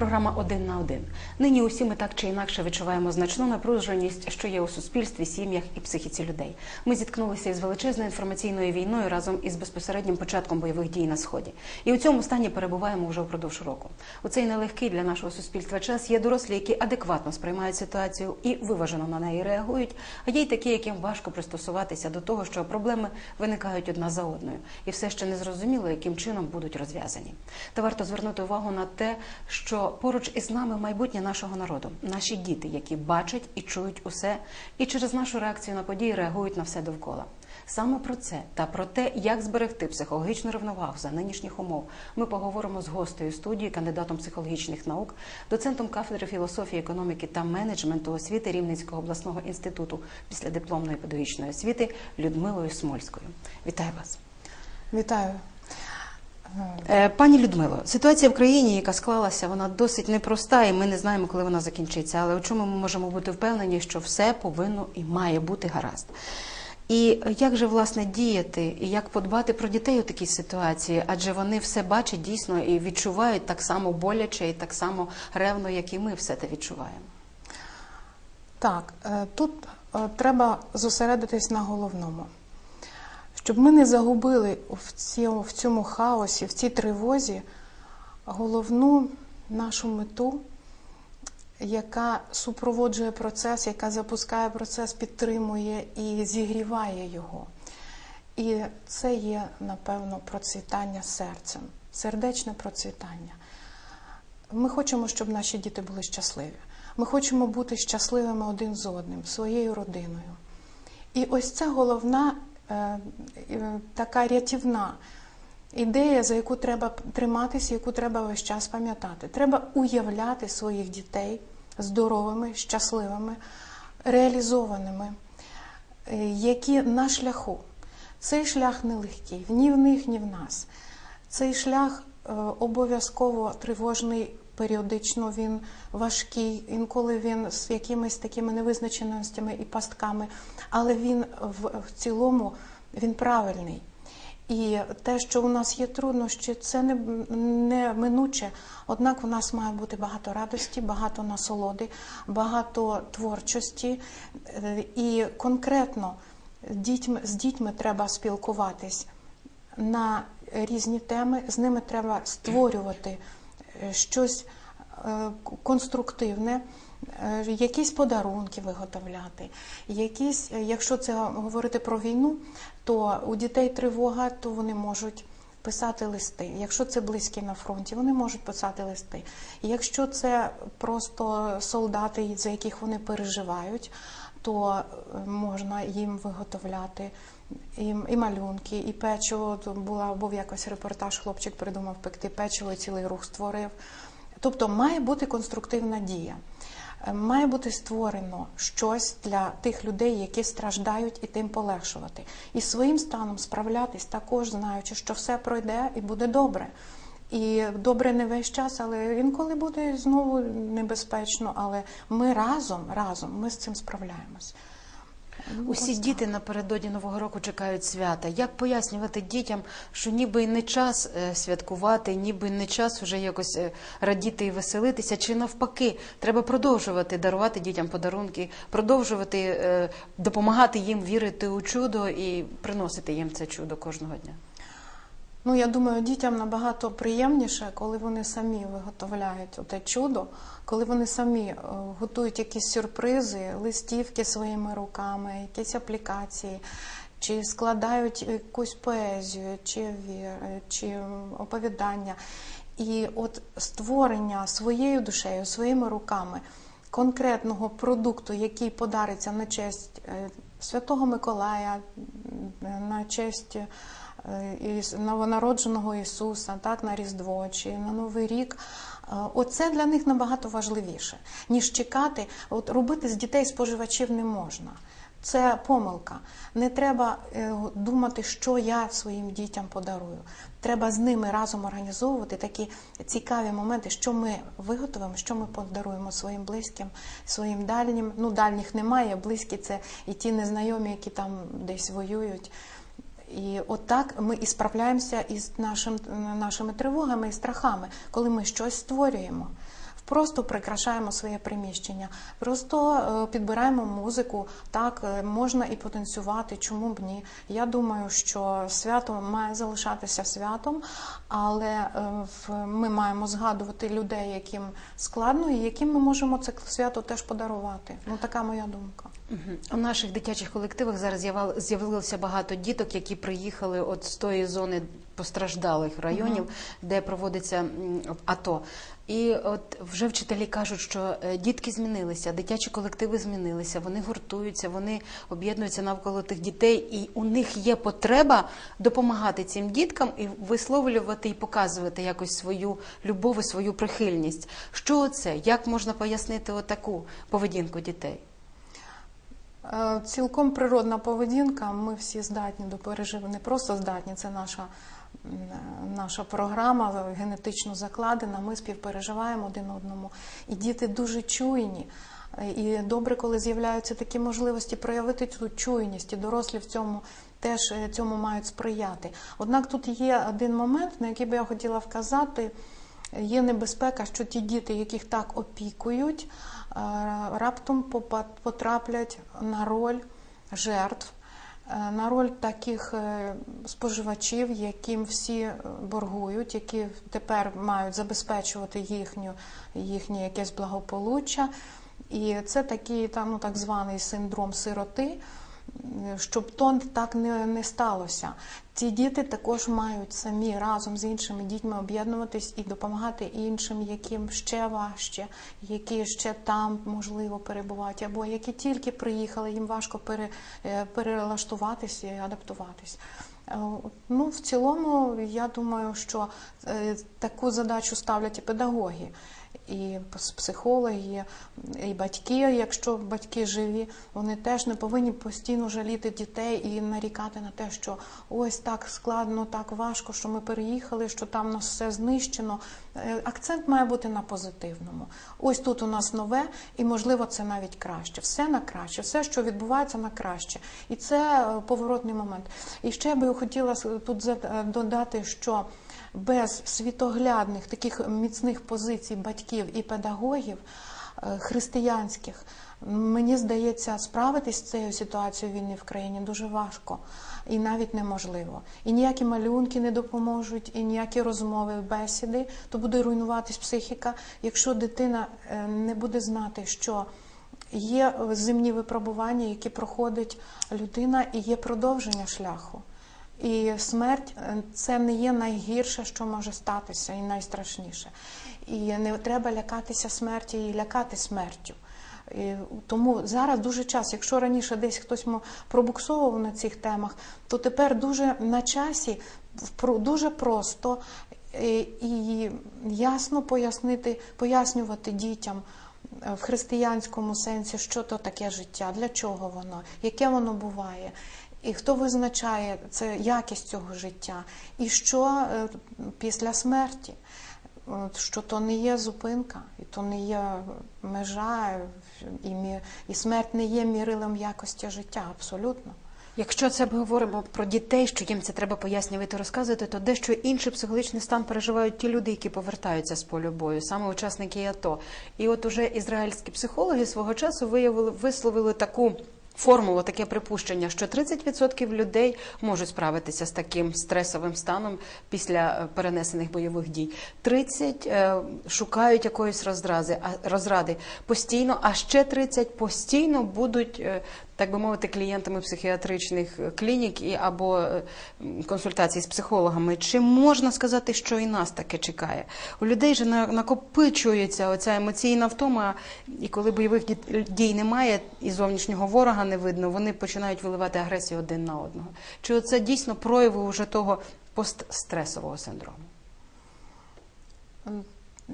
Програма Один на один. Нині усі ми так чи інакше відчуваємо значну напруженість, що є у суспільстві, сім'ях і психіці людей. Ми зіткнулися із величезною інформаційною війною разом із безпосереднім початком бойових дій на сході. І у цьому стані перебуваємо вже впродовж року. У цей нелегкий для нашого суспільства час є дорослі, які адекватно сприймають ситуацію і виважено на неї реагують. А є й такі, яким важко пристосуватися до того, що проблеми виникають одна за одною, і все ще не зрозуміло, яким чином будуть розв'язані. Та варто звернути увагу на те, що поруч із нами майбутнє нашого народу, наші діти, які бачать і чують усе, і через нашу реакцію на події реагують на все довкола. Саме про це та про те, як зберегти психологічну рівновагу за нинішніх умов, ми поговоримо з гостею студії, кандидатом психологічних наук, доцентом кафедри філософії, економіки та менеджменту освіти Рівненського обласного інституту після дипломної педагогічної освіти Людмилою Смольською. Вітаю вас. Вітаю. Е, Пані Людмило, ситуація в країні, яка склалася, вона досить непроста, і ми не знаємо, коли вона закінчиться. Але у чому ми можемо бути впевнені, що все повинно і має бути гаразд. І як же власне діяти, і як подбати про дітей у такій ситуації? Адже вони все бачать дійсно і відчувають так само боляче і так само ревно, як і ми все те відчуваємо. Так, е, тут е, треба зосередитись на головному. Щоб ми не загубили в цьому, в цьому хаосі, в цій тривозі головну нашу мету, яка супроводжує процес, яка запускає процес, підтримує і зігріває його. І це є, напевно, процвітання серцем, сердечне процвітання. Ми хочемо, щоб наші діти були щасливі. Ми хочемо бути щасливими один з одним, своєю родиною. І ось це головна така рятівна ідея, за яку треба триматися, яку треба весь час пам'ятати. Треба уявляти своїх дітей здоровими, щасливими, реалізованими, е, які на шляху. Цей шлях нелегкий, ні в них, ні в нас. Цей шлях е, обов'язково тривожний, періодично він важкий, інколи він з якимись такими невизначеностями і пастками, але він в, цілому він правильний. І те, що у нас є труднощі, це не, не минуче. Однак у нас має бути багато радості, багато насолоди, багато творчості. І конкретно дітьми, з дітьми треба спілкуватись на різні теми, з ними треба створювати щось е, конструктивне, е, якісь подарунки виготовляти, якісь, е, якщо це говорити про війну, то у дітей тривога, то вони можуть писати листи. Якщо це близькі на фронті, вони можуть писати листи. Якщо це просто солдати, за яких вони переживають, то е, можна їм виготовляти і, і малюнки, і печиво. Була був якось репортаж, хлопчик придумав пекти печиво, і цілий рух створив. Тобто має бути конструктивна дія. Е, Має бути створено щось для тих людей, які страждають, і тим полегшувати. І своїм станом справлятись, також знаючи, що все пройде і буде добре. І добре не весь час, але інколи буде знову небезпечно. Але ми разом, разом ми з цим справляємось. Ну, Усі ось діти напередодні нового року чекають свята. Як пояснювати дітям, що ніби не час е, святкувати, ніби не час вже якось е, радіти і веселитися, чи навпаки, треба продовжувати дарувати дітям подарунки, продовжувати е, допомагати їм вірити у чудо і приносити їм це чудо кожного дня. Ну, я думаю, дітям набагато приємніше, коли вони самі виготовляють те чудо, коли вони самі е, готують якісь сюрпризи, листівки своїми руками, якісь аплікації, чи складають якусь поезію, чи чи оповідання. І от створення своєю душею, своїми руками конкретного продукту, який подариться на честь е, Святого Миколая, на честь е, новонародженого Ісуса, так, на Різдво чи на Новий рік. Е, Оце для них набагато важливіше, ніж чекати. От робити з дітей споживачів не можна. Це помилка. Не треба е, думати, що я своїм дітям подарую. Треба з ними разом організовувати такі цікаві моменти, що ми виготовимо, що ми подаруємо своїм близьким, своїм дальнім. Ну, дальніх немає, близькі це і ті незнайомі, які там десь воюють. І отак ми і справляємося із нашим, нашими тривогами і страхами, коли ми щось створюємо. Просто прикрашаємо своє приміщення, просто е, підбираємо музику. Так е, можна і потанцювати, чому б ні. Я думаю, що свято має залишатися святом, але е, ми маємо згадувати людей, яким складно, і яким ми можемо це свято теж подарувати. Ну така моя думка. У наших дитячих колективах зараз з'явилося багато діток, які приїхали от з тої зони постраждалих районів, де проводиться АТО. І от вже вчителі кажуть, що е, дітки змінилися, дитячі колективи змінилися, вони гуртуються, вони об'єднуються навколо тих дітей, і у них є потреба допомагати цим діткам і висловлювати і показувати якось свою любов і свою прихильність. Що це? Як можна пояснити отаку поведінку дітей? Е, Цілком природна поведінка. Ми всі здатні до переживання. Не просто здатні, це наша, наша програма генетично закладена. Ми співпереживаємо один одному. І діти дуже чуйні. Е, І добре, коли з'являються такі можливості проявити цю чуйність, і дорослі в цьому теж е, цьому мають сприяти. Однак тут є один момент, на який би я хотіла вказати. Є небезпека, що ті діти, яких так опікують, е, раптом потраплять на роль жертв, е, на роль таких е, споживачів, яким всі е, боргують, які тепер мають забезпечувати їхню, їхнє якесь благополуччя. І це такий там, ну, так званий синдром сироти, щоб то так не, не сталося. Ці діти також мають самі разом з іншими дітьми об'єднуватись і допомагати іншим, яким ще важче, які ще там можливо перебувають, або які тільки приїхали, їм важко пере, е, перелаштуватися і адаптуватись. Е, Ну, в цілому, я думаю, що е, таку задачу ставлять і педагоги, і психологи, і батьки, якщо батьки живі, вони теж не повинні постійно жаліти дітей і нарікати на те, що ось так складно, так важко, що ми переїхали, що там нас все знищено. Е, Акцент має бути на позитивному. Ось тут у нас нове, і можливо це навіть краще. Все на краще, все, що відбувається на краще. І це е, поворотний момент. І ще би хотіла тут е, додати, що без світоглядних таких міцних позицій батьків і педагогів е, християнських, мені здається, справитись з цією ситуацією війни в країні дуже важко і навіть неможливо. І ніякі малюнки не допоможуть, і ніякі розмови, бесіди, то буде руйнуватись психіка, якщо дитина е, не буде знати, що є земні випробування, які проходить людина, і є продовження шляху. І смерть е, це не є найгірше, що може статися, і найстрашніше. І не треба лякатися смерті і лякати смертю. І тому зараз дуже час, якщо раніше десь хтось пробуксовував на цих темах, то тепер дуже на часі дуже просто е, і ясно пояснити, пояснювати дітям е, в християнському сенсі, що то таке життя, для чого воно, яке воно буває. І хто визначає це якість цього життя, і що е, після смерті, що то не є зупинка, і то не є межа, і, мі- і смерть не є мірилом якості життя, абсолютно. Якщо це ми говоримо про дітей, що їм це треба пояснювати, розказувати, то дещо інший психологічний стан переживають ті люди, які повертаються з полю бою, саме учасники АТО. І от уже ізраїльські психологи свого часу виявили висловили таку. Формулу таке припущення, що 30% людей можуть справитися з таким стресовим станом після е, перенесених бойових дій. 30% шукають якоїсь роздрази, розради постійно, а ще 30 постійно будуть е, так би мовити, клієнтами психіатричних е, клінік і або е, консультацій з психологами. Чи можна сказати, що і нас таке чекає? У людей же накопичується оця емоційна втома, і коли бойових дій немає і зовнішнього ворога не видно, вони починають виливати агресію один на одного. Чи оце дійсно прояви уже того постстресового синдрому?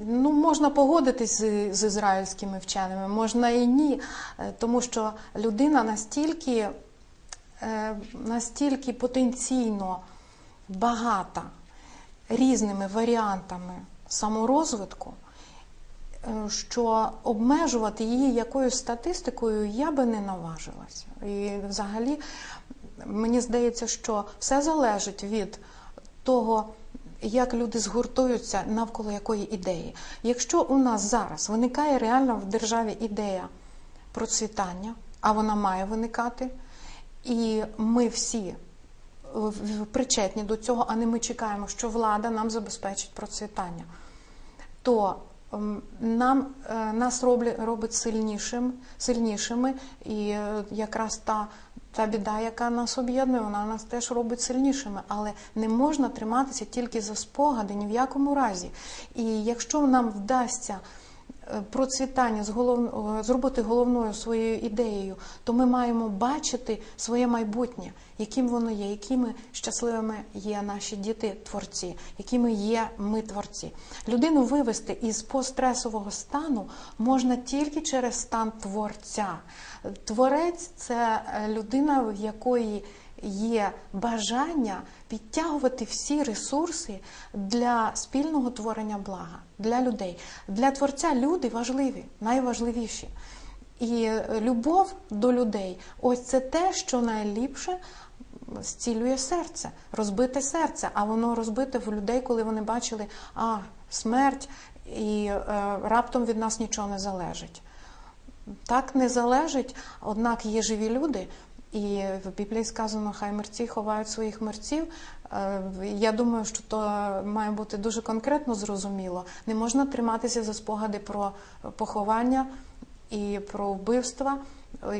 Ну, можна погодитись з, з ізраїльськими вченими, можна і ні, Е, тому що людина настільки, е, настільки потенційно багата різними варіантами саморозвитку, е, що обмежувати її якоюсь статистикою я би не наважилася. І взагалі мені здається, що все залежить від того, як люди згуртуються навколо якої ідеї. Якщо у нас зараз виникає реально в державі ідея процвітання, а вона має виникати, і ми всі в- причетні до цього, а не ми чекаємо, що влада нам забезпечить процвітання, то ем, нам е, нас роблять робить сильнішим, сильнішими, і е, якраз та, та біда, яка нас об'єднує, вона нас теж робить сильнішими. Але не можна триматися тільки за спогади ні в якому разі. І якщо нам вдасться процвітання з голов... е, зробити головною своєю ідеєю, то ми маємо бачити своє майбутнє, яким воно є, якими щасливими є наші діти творці, якими є ми творці. Людину вивести із постресового стану можна тільки через стан творця. Творець це е, людина, в якої є бажання підтягувати всі ресурси для спільного творення блага, для людей. Для творця люди важливі, найважливіші. І е, любов до людей ось це те, що найліпше зцілює серце, розбите серце. А воно розбите в людей, коли вони бачили, а смерть, і е, раптом від нас нічого не залежить. Так не залежить, однак є живі люди, і в Біблії сказано, хай мерці ховають своїх мерців. Е, Я думаю, що то має бути дуже конкретно зрозуміло. Не можна триматися за спогади про поховання і про вбивства.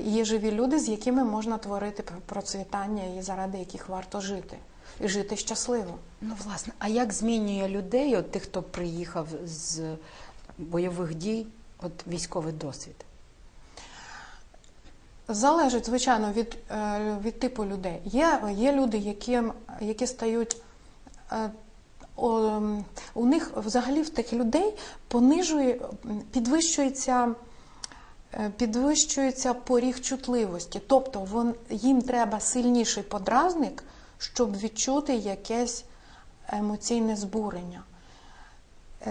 Є живі люди, з якими можна творити процвітання і заради яких варто жити. І жити щасливо. Ну, власне, а як змінює людей, от тих, хто приїхав з бойових дій, от військовий досвід? Залежить, звичайно, від, е, від типу людей. Є, є люди, які, які стають. е, У них взагалі в тих людей понижує, підвищується, е, підвищується поріг чутливості. Тобто вон, їм треба сильніший подразник, щоб відчути якесь емоційне збурення.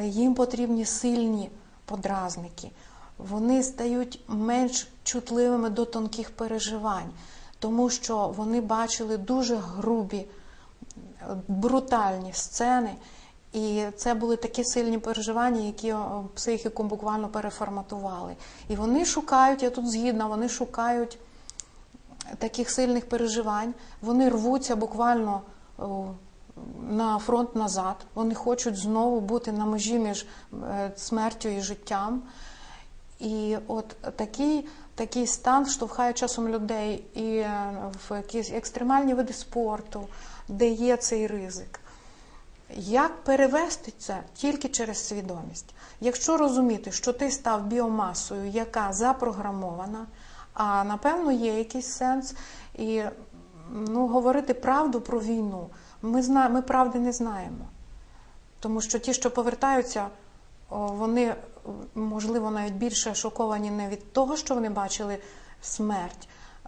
Їм потрібні сильні подразники. Вони стають менш чутливими до тонких переживань, тому що вони бачили дуже грубі, брутальні сцени. І це були такі сильні переживання, які психіку буквально переформатували. І вони шукають, я тут згідна, вони шукають таких сильних переживань. Вони рвуться буквально на фронт назад. Вони хочуть знову бути на межі між е, смертю і життям. І от такий, такий стан штовхає часом людей і е, в якісь екстремальні види спорту, де є цей ризик. Як перевести це тільки через свідомість? Якщо розуміти, що ти став біомасою, яка запрограмована, а напевно є якийсь сенс, і ну, говорити правду про війну, ми, зна... ми правди не знаємо. Тому що ті, що повертаються, вони, можливо, навіть більше шоковані не від того, що вони бачили смерть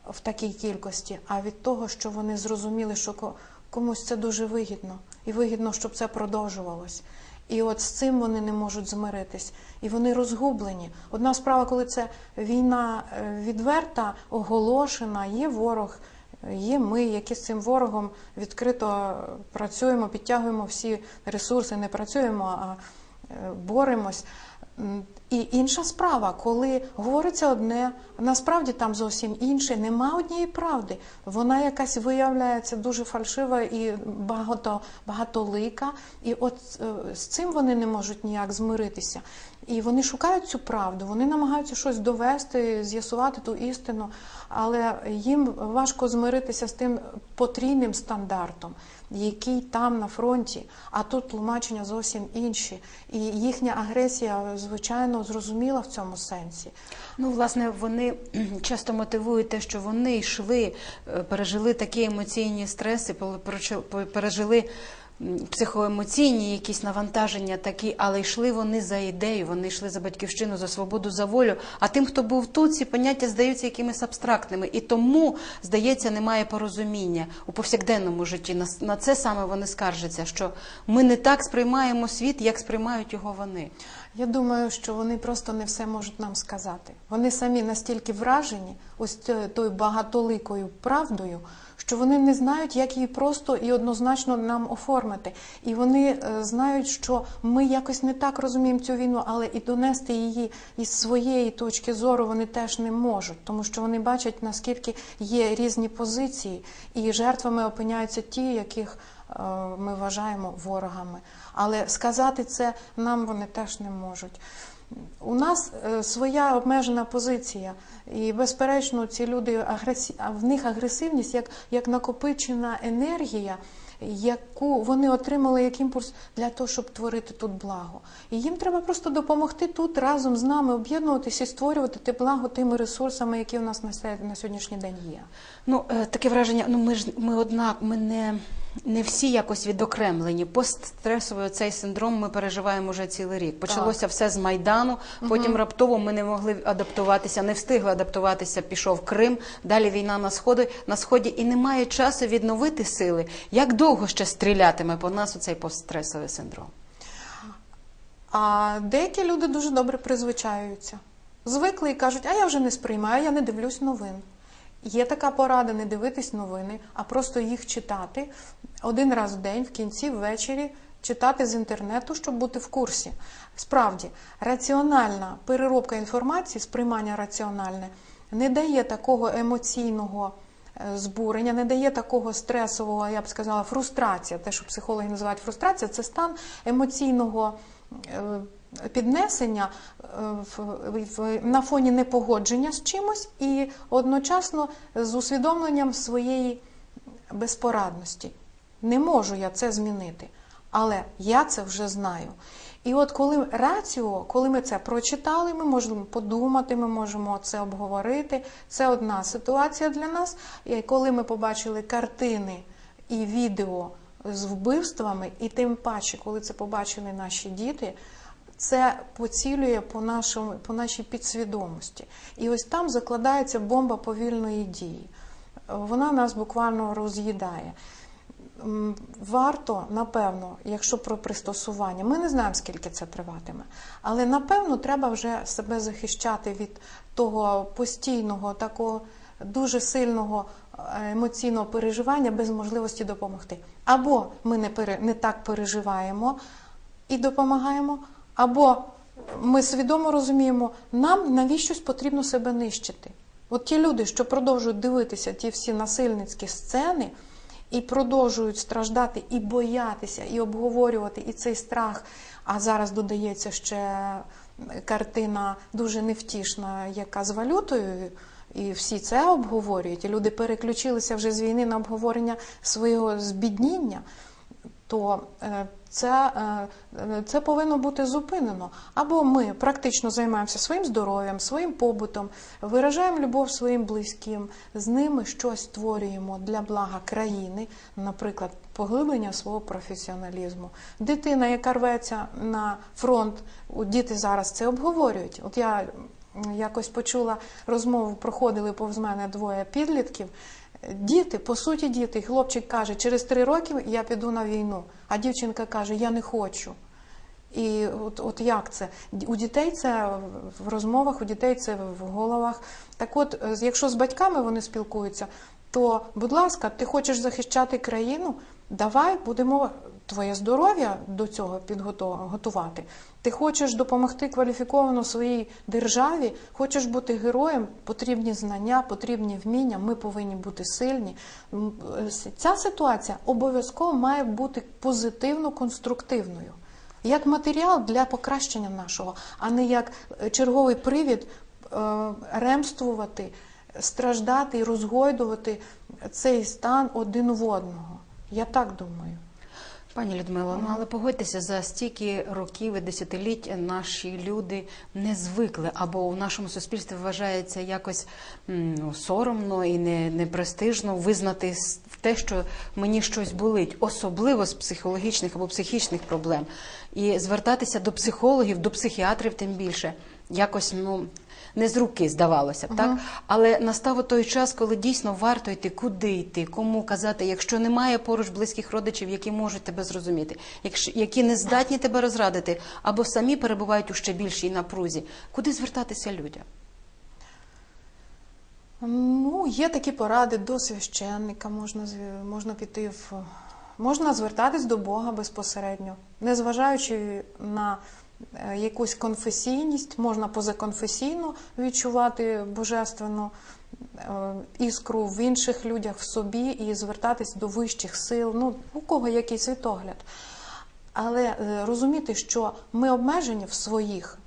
в такій кількості, а від того, що вони зрозуміли, що комусь це дуже вигідно, і вигідно, щоб це продовжувалось. І от з цим вони не можуть змиритись, і вони розгублені. Одна справа, коли це війна е, відверта, оголошена, є ворог, є ми, які з цим ворогом відкрито працюємо, підтягуємо всі ресурси, не працюємо, а е, боремось. І інша справа, коли говориться одне, насправді там зовсім інше, нема однієї правди. Вона якась виявляється дуже фальшива і багато, багатолика. І от е, з цим вони не можуть ніяк змиритися. І вони шукають цю правду, вони намагаються щось довести, з'ясувати ту істину, але їм важко змиритися з тим потрійним стандартом, який там на фронті, а тут тлумачення зовсім інші. І їхня агресія, звичайно, зрозуміла в цьому сенсі. Ну, власне, вони часто мотивують те, що вони йшли, е, пережили такі емоційні стреси, пережили психоемоційні якісь навантаження такі, але йшли вони за ідею, вони йшли за батьківщину, за свободу, за волю. А тим, хто був тут, ці поняття здаються якимись абстрактними. І тому, здається, немає порозуміння у повсякденному житті. На, це саме вони скаржаться, що ми не так сприймаємо світ, як сприймають його вони. Я думаю, що вони просто не все можуть нам сказати. Вони самі настільки вражені ось тою багатоликою правдою, що вони не знають, як її просто і однозначно нам оформити. І вони е, знають, що ми якось не так розуміємо цю війну, але і донести її із своєї точки зору вони теж не можуть, тому що вони бачать, наскільки є різні позиції, і жертвами опиняються ті, яких е, ми вважаємо ворогами. Але сказати це нам вони теж не можуть. У нас е, своя обмежена позиція, і безперечно, ці люди агресі... в них агресивність як, як накопичена енергія, яку вони отримали як імпульс для того, щоб творити тут благо. І їм треба просто допомогти тут разом з нами об'єднуватися і створювати те благо тими ресурсами, які у нас на сьогоднішній день є. Ну, е, таке враження, ну ми ж ми однак, ми не, не всі якось відокремлені. Постстресовий цей синдром ми переживаємо вже цілий рік. Почалося все з Майдану, потім раптово ми не могли адаптуватися, не встигли адаптуватися, пішов Крим, далі війна на сході, на сході, і немає часу відновити сили. Як довго ще стрілятиме по нас оцей постстресовий синдром? А деякі люди дуже добре призвичаюються. Звикли і кажуть, а я вже не сприймаю, я не дивлюсь новин. Є така порада не дивитись новини, а просто їх читати один раз в день, в кінці, ввечері, читати з інтернету, щоб бути в курсі. Справді, раціональна переробка інформації, сприймання раціональне, не дає такого емоційного е, збурення, не дає такого стресового, я б сказала, фрустрація. Те, що психологи називають фрустрація, це стан емоційного е, піднесення е, на фоні непогодження з чимось і одночасно з усвідомленням своєї безпорадності. Не можу я це змінити, але я це вже знаю. І от коли раціо, коли ми це прочитали, ми можемо подумати, ми можемо це обговорити. Це одна ситуація для нас. І коли ми побачили картини і відео з вбивствами, і тим паче, коли це побачили наші діти, це поцілює по, нашому, по нашій підсвідомості. І ось там закладається бомба повільної дії. Вона нас буквально роз'їдає. Варто, напевно, якщо про пристосування, ми не знаємо, скільки це триватиме, але напевно треба вже себе захищати від того постійного, такого дуже сильного е, емоційного переживання без можливості допомогти. Або ми не, пере, не так переживаємо і допомагаємо, або ми свідомо розуміємо, нам навіщось потрібно себе нищити. От ті люди, що продовжують дивитися ті всі насильницькі сцени і продовжують страждати і боятися, і обговорювати і цей страх. А зараз додається ще картина дуже невтішна, яка з валютою. І всі це обговорюють. І люди переключилися вже з війни на обговорення свого збідніння то е, це, е, це повинно бути зупинено. Або ми практично займаємося своїм здоров'ям, своїм побутом, виражаємо любов своїм близьким, з ними щось створюємо для блага країни, наприклад, поглиблення свого професіоналізму. Дитина, яка рветься на фронт, діти зараз це обговорюють. От я якось почула розмову, проходили повз мене двоє підлітків. Діти, по суті, діти. Хлопчик каже, через три роки я піду на війну, а дівчинка каже, я не хочу. І от, от як це? У дітей це в розмовах, у дітей це в головах. Так от, е, якщо з батьками вони спілкуються, то, будь ласка, ти хочеш захищати країну, давай будемо твоє здоров'я до цього підготувати. Ти хочеш допомогти кваліфіковано своїй державі, хочеш бути героєм, потрібні знання, потрібні вміння, ми повинні бути сильні. Е, Ця ситуація обов'язково має бути позитивно конструктивною. Як матеріал для покращення нашого, а не як е, черговий привід е, ремствувати, страждати і розгойдувати цей стан один в одного. Я так думаю. Пані Людмило, ну але погодьтеся, за стільки років і десятиліть наші люди не звикли, або в нашому суспільстві вважається якось ну, соромно і не, не престижно визнати те, що мені щось болить, особливо з психологічних або психічних проблем. І звертатися до психологів, до психіатрів тим більше. Якось ну не з руки, здавалося б, так? Але настав той час, коли дійсно варто йти, куди йти, кому казати, якщо немає поруч близьких родичів, які можуть тебе зрозуміти, якщо які не здатні тебе розрадити, або самі перебувають у ще більшій напрузі, куди звертатися людям? Ну, є такі поради до священника, можна, можна піти в. Можна звертатись до Бога безпосередньо, незважаючи на якусь конфесійність, можна позаконфесійно відчувати божественну е, іскру в інших людях, в собі і звертатись до вищих сил, ну, у кого який світогляд. Але е, розуміти, що ми обмежені в своїх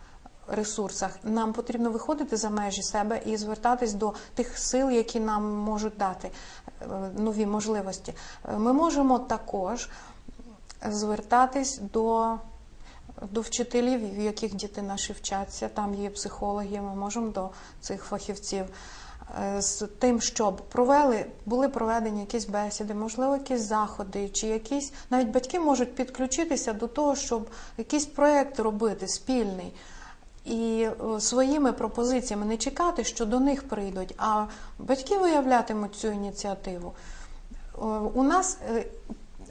ресурсах, нам потрібно виходити за межі себе і звертатись до тих сил, які нам можуть дати е, нові можливості. Е, Ми можемо також звертатись до, до вчителів, в яких діти наші вчаться. Там є психологи, ми можемо до цих фахівців. е, З тим, щоб провели, були проведені якісь бесіди, можливо, якісь заходи, чи якісь навіть батьки можуть підключитися до того, щоб якийсь проєкт робити спільний. І своїми пропозиціями не чекати, що до них прийдуть, а батьки виявлятимуть цю ініціативу. У нас е,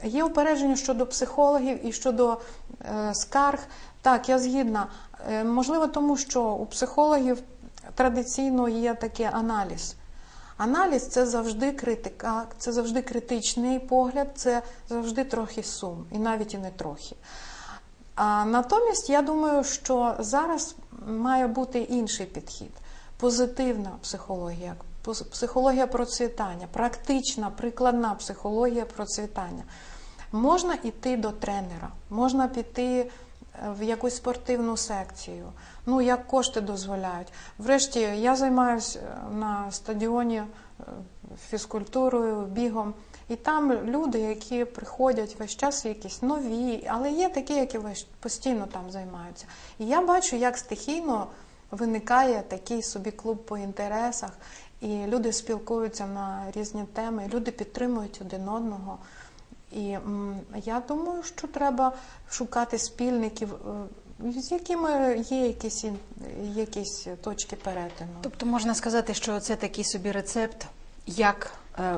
є упередження щодо психологів і щодо е, скарг. Так, я згідна. Е, Можливо, тому що у психологів традиційно є такий аналіз. Аналіз це завжди критика, це завжди критичний погляд, це завжди трохи сум, і навіть і не трохи. А натомість я думаю, що зараз має бути інший підхід, позитивна психологія, психологія процвітання, практична, прикладна психологія процвітання. Можна йти до тренера, можна піти е, в якусь спортивну секцію, ну як кошти дозволяють. Врешті я займаюся на стадіоні е, фізкультурою, бігом. І там люди, які приходять весь час якісь нові, але є такі, які постійно там займаються. І я бачу, як стихійно виникає такий собі клуб по інтересах, і люди спілкуються на різні теми, люди підтримують один одного. І я думаю, що треба шукати спільників, е, з якими є якісь, якісь точки перетину. Тобто можна сказати, що це такий собі рецепт, як е,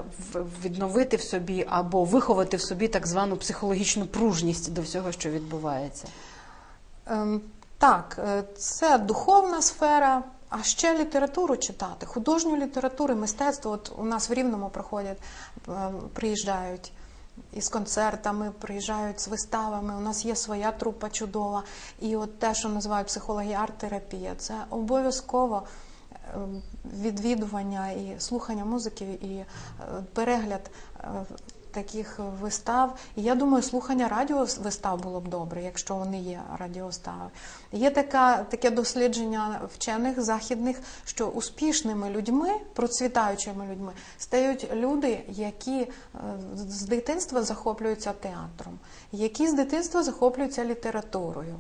відновити в собі або виховати в собі так звану психологічну пружність до всього, що відбувається. Ем, Так, е, це духовна сфера, а ще літературу читати, художню літературу, мистецтво. От у нас в Рівному проходять, е, приїжджають із концертами, приїжджають з виставами. У нас є своя трупа чудова. І от те, що називають психологія арт-терапія, це обов'язково е, відвідування і слухання музики, і е, перегляд е, таких вистав. І я думаю, слухання радіовистав було б добре, якщо вони є радіостави. Є така, таке дослідження вчених західних, що успішними людьми, процвітаючими людьми, стають люди, які е, з дитинства захоплюються театром, які з дитинства захоплюються літературою.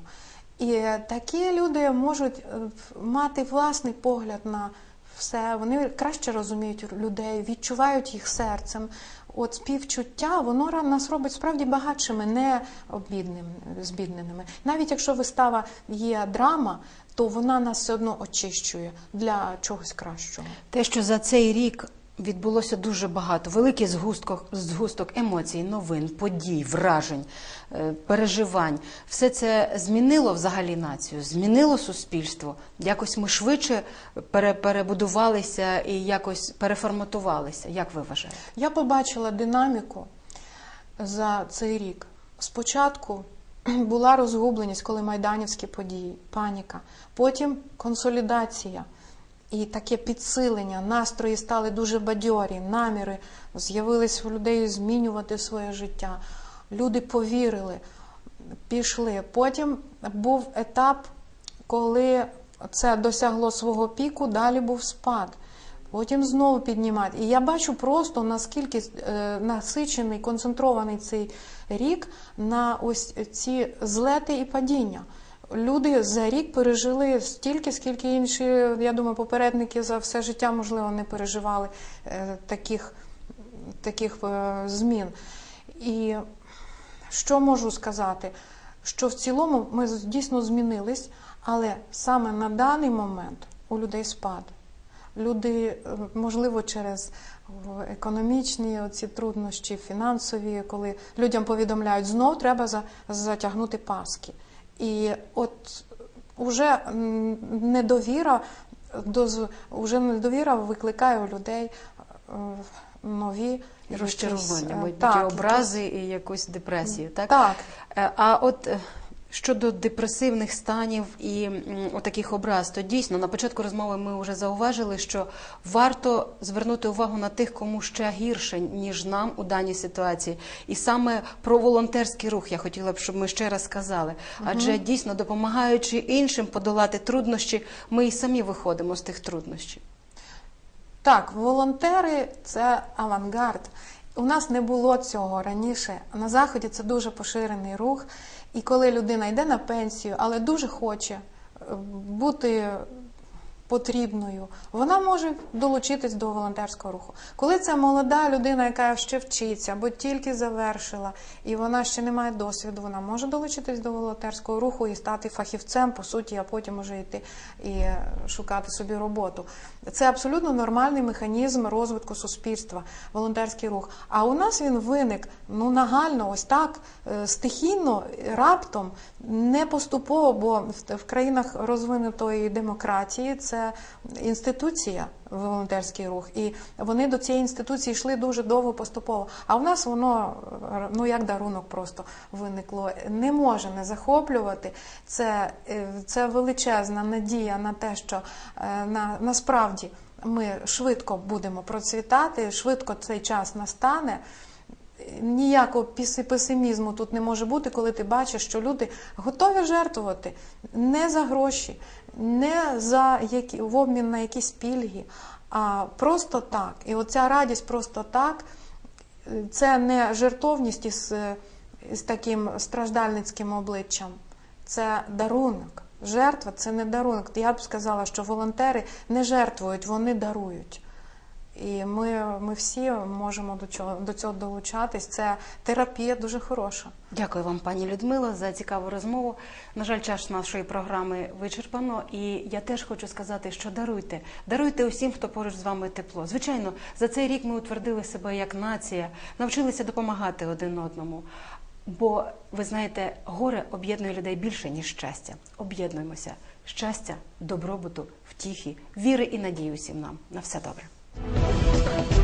І такі люди можуть е, мати власний погляд на все, вони краще розуміють людей, відчувають їх серцем. От співчуття, воно нас робить справді багатшими, не обідним, збідненими. Навіть якщо вистава є драма, то вона нас все одно очищує для чогось кращого. Те, що за цей рік відбулося дуже багато, великий згусток, згусток емоцій, новин, подій, вражень, е, переживань, все це змінило взагалі націю, змінило суспільство. Якось ми швидше пере- перебудувалися і якось переформатувалися. Як ви вважаєте? Я побачила динаміку за цей рік. Спочатку була розгубленість, коли майданівські події, паніка, потім консолідація і таке підсилення. Настрої стали дуже бадьорі, наміри з'явились у людей змінювати своє життя. Люди повірили, пішли. Потім був етап, коли це досягло свого піку, далі був спад. Потім знову піднімати. І я бачу просто наскільки е, насичений, концентрований цей рік на ось ці злети і падіння. Люди за рік пережили стільки, скільки інші, я думаю, попередники за все життя, можливо, не переживали е, таких, таких е, змін. І що можу сказати? Що в цілому ми дійсно змінились, але саме на даний момент у людей спад. Люди, е, можливо, через економічні оці труднощі, фінансові, коли людям повідомляють, знов треба затягнути паски. І от уже недовіра до з- уже недовіра викликає у людей е, нові Розчарування, якісь, мабуть, так, образи і якусь депресію, так? Так, Е, А от е, щодо депресивних станів і м, отаких образ, то дійсно на початку розмови ми вже зауважили, що варто звернути увагу на тих, кому ще гірше, ніж нам у даній ситуації. І саме про волонтерський рух я хотіла б, щоб ми ще раз сказали. Адже дійсно, допомагаючи іншим подолати труднощі, ми і самі виходимо з тих труднощів. Так, волонтери це авангард. У нас не було цього раніше. На заході це дуже поширений рух. І коли людина йде на пенсію, але дуже хоче е, бути потрібною, вона може долучитись до волонтерського руху. Коли це молода людина, яка ще вчиться або тільки завершила, і вона ще не має досвіду, вона може долучитись до волонтерського руху і стати фахівцем, по суті, а потім уже йти і е, шукати собі роботу. Це абсолютно нормальний механізм розвитку суспільства, волонтерський рух. А у нас він виник ну нагально, ось так е, стихійно, раптом, не поступово, бо в- в країнах розвинутої демократії це інституція волонтерський рух, і вони до цієї інституції йшли дуже довго поступово. А в нас воно ну як дарунок просто виникло. Не може не захоплювати. Це, е, це величезна надія на те, що е, на, насправді ми швидко будемо процвітати, швидко цей час настане. Ніякого песимізму тут не може бути, коли ти бачиш, що люди готові жертвувати не за гроші, не за які в обмін на якісь пільги, а просто так. І оця радість просто так це не жертовність із, із таким страждальницьким обличчям, це дарунок. Жертва це не дарунок. Я б сказала, що волонтери не жертвують, вони дарують. І ми, ми всі можемо до цього, до цього долучатись. Це терапія дуже хороша. Дякую вам, пані Людмила, за цікаву розмову. На жаль, час нашої програми вичерпано, і я теж хочу сказати, що даруйте, даруйте усім, хто поруч з вами тепло. Звичайно, за цей рік ми утвердили себе як нація, навчилися допомагати один одному. Бо ви знаєте, горе об'єднує людей більше ніж щастя. Об'єднуємося. Щастя, добробуту, втіхи, віри і надії усім нам. На все добре. Thank you.